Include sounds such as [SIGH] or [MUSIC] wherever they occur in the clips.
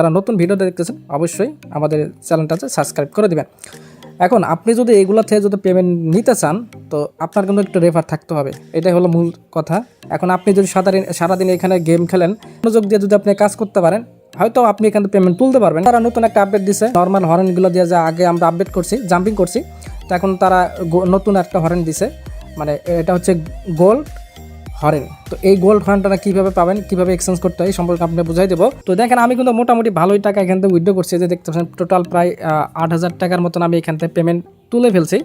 যারা নতুন ভিডিওটা দেখতেছেন, অবশ্যই আমাদের চ্যানেলটাতে সাবস্ক্রাইব করে দিবেন। এখন আপনি যদি এগুলো থেকে যদি পেমেন্ট নিতে চান, তো আপনার কিন্তু একটু রেফার থাকতে হবে। এটাই হলো মূল কথা। এখন আপনি যদি সারাদিন সারাদিন এখানে গেম খেলেন, মনোযোগ দিয়ে যদি আপনি কাজ করতে পারেন, হয়তো আপনি এখান থেকে পেমেন্ট তুলতে পারবেন। তারা নতুন একটা আপডেট দিছে নর্মাল হরেনগুলো দিয়ে যা আগে আমরা আপডেট করছি জাম্পিং করছি, তো এখন তারা নতুন একটা হরেন দিছে। মানে এটা হচ্ছে গোল্ড হরেন। তো এই গোল্ড হরেনটা কীভাবে পাবেন, কীভাবে এক্সচেঞ্জ করতে হয় সম্পর্কে আপনি বুঝাই দেবো। তো দেখেন, আমি কিন্তু মোটামুটি ভালোই টাকা এখান থেকে উইথড্র করছি। যে দেখতে পাচ্ছেন টোটাল প্রায় আট হাজার টাকার মতন আমি এখান থেকে পেমেন্ট তুলে ফেলছি।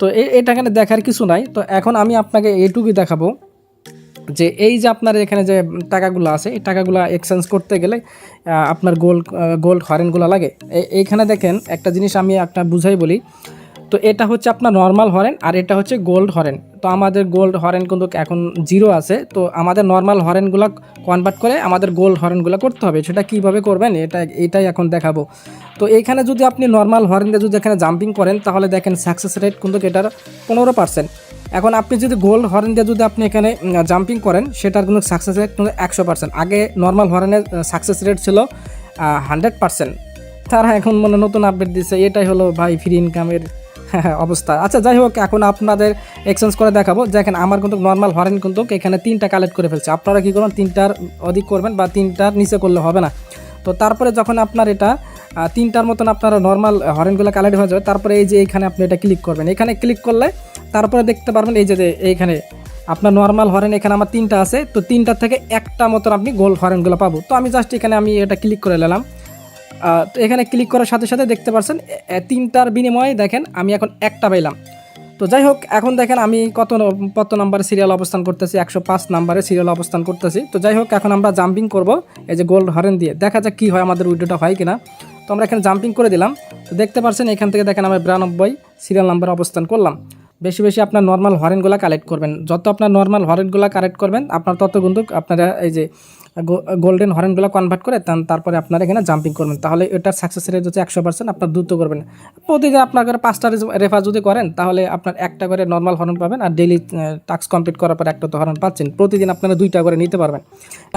তো এই এটা এখানে দেখার কিছু নাই। তো এখন আমি আপনাকে এইটুকুই দেখাবো যে এই যে আপনার এখানে যে টাকাগুলো আছে, এই টাকাগুলো এক্সচেঞ্জ করতে গেলে আপনার গোল্ড গোল্ড হরেনগুলো লাগে। এইখানে দেখেন, একটা জিনিস আমি আপনার বুঝাই বলি। তো এটা হচ্ছে আপনার নর্মাল হরেন আর এটা হচ্ছে গোল্ড হরেন। তো আমাদের গোল্ড হরেন কিন্তু এখন জিরো আছে। তো আমাদের নর্মাল হরেনগুলো কনভার্ট করে আমাদের গোল্ড হরেনগুলো করতে হবে। সেটা কীভাবে করবেন? এটা, এটাই এখন দেখাবো। তো এইখানে যদি আপনি নর্মাল হরেন দিয়ে যদি এখানে জাম্পিং করেন, তাহলে দেখেন সাকসেস রেট কিন্তু এটার পনেরো পার্সেন্ট এখন আপনি যদি গোল্ড হরেন দিয়ে যদি আপনি এখানে জাম্পিং করেন, সেটার কিন্তু সাকসেস রেট কিন্তু একশো পার্সেন্ট আগে নর্মাল হরেনের সাকসেস রেট ছিল হান্ড্রেড পার্সেন্ট তারা এখন মনে নতুন আপডেট দিচ্ছে এটাই হলো ভাই ফ্রি ইনকামের [LAUGHS] অবস্থা। আচ্ছা যাই হোক, এখন আপনাদের এক্সচেঞ্জ করে দেখাবো। দেখেন, আমার কিন্তু নর্মাল হরেন কিন্তু এখানে তিনটা কালেক্ট করে ফেলছে। আপনারা কী করবেন, তিনটার অধিক করবেন বা তিনটার নিচে করলে হবে না? তো তারপরে যখন আপনার এটা তিনটার মতন আপনারা নর্মাল হরেনগুলো কালেক্ট হয়ে যাবে, তারপরে এই যে এইখানে আপনি এটা ক্লিক করবেন। এখানে ক্লিক করলে তারপরে দেখতে পারবেন এই যে এইখানে আপনার নর্মাল হরেন এখানে আমার তিনটা আছে। তো তিনটার থেকে একটা মতন আপনি গোল হরেনগুলো পাবো। তো আমি জাস্ট এখানে আমি এটা ক্লিক করে নিলাম। তো এখানে ক্লিক করার সাথে সাথে দেখতে পাচ্ছেন তিনটার বিনিময়ে দেখেন আমি এখন একটা পাইলাম। তো যাই হোক, এখন দেখেন আমি কত কত নাম্বারে সিরিয়াল অবস্থান করতেছি, একশো পাঁচ নাম্বারে সিরিয়াল অবস্থান করতেছি। তো যাই হোক, এখন আমরা জাম্পিং করব, এই যে গোল্ড হরেন দিয়ে। দেখা যাক কী হয় আমাদের উইডোটা হয় কিনা। তো আমরা এখানে জাম্পিং করে দিলাম। তো দেখতে পাচ্ছেন এখান থেকে দেখেন আমরা বিরানব্বই সিরিয়াল নাম্বারে অবস্থান করলাম। বেশি বেশি আপনার নর্মাল হরেনগুলো কালেক্ট করবেন। যত আপনার নর্মাল হরেনগুলো কালেক্ট করবেন, আপনার তত কিন্তু আপনারা এই যে গোল্ডেন হরেনগুলো কনভার্ট করে তারপরে আপনারা এখানে জাম্পিং করবেন। তাহলে এটার সাকসেস রেট হচ্ছে একশো পার্সেন্ট আপনার দ্রুত করবেন। প্রতিদিন আপনার করে পাঁচটা রেফার যদি করেন, তাহলে আপনার একটা করে নর্মাল হরন পাবেন আর ডেলি টাস্ক কমপ্লিট করার পর একটা তো হরন পাচ্ছেন। প্রতিদিন আপনারা দুইটা করে নিতে পারবেন।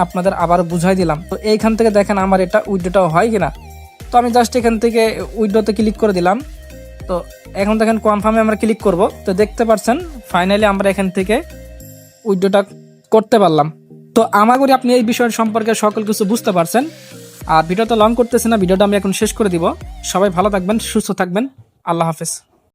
আপনাদের আবার বুঝাই দিলাম। তো এইখান থেকে দেখেন আমার এটা উইডোটাও হয় কিনা? তো আমি জাস্ট এখান থেকে উইডোতে ক্লিক করে দিলাম। তো এখন দেখেন কনফার্মে আমরা ক্লিক করব। তো দেখতে পাচ্ছেন ফাইনালি আমরা এখান থেকে উইডোটা করতে পারলাম। তো আমার করি আপনি এই বিষয় সম্পর্কে সকল কিছু বুঝতে পারছেন। আর ভিডিওটা লং করতেছে না, ভিডিওটা আমি এখন শেষ করে দিব। সবাই ভালো থাকবেন, সুস্থ থাকবেন। আল্লাহ হাফেজ।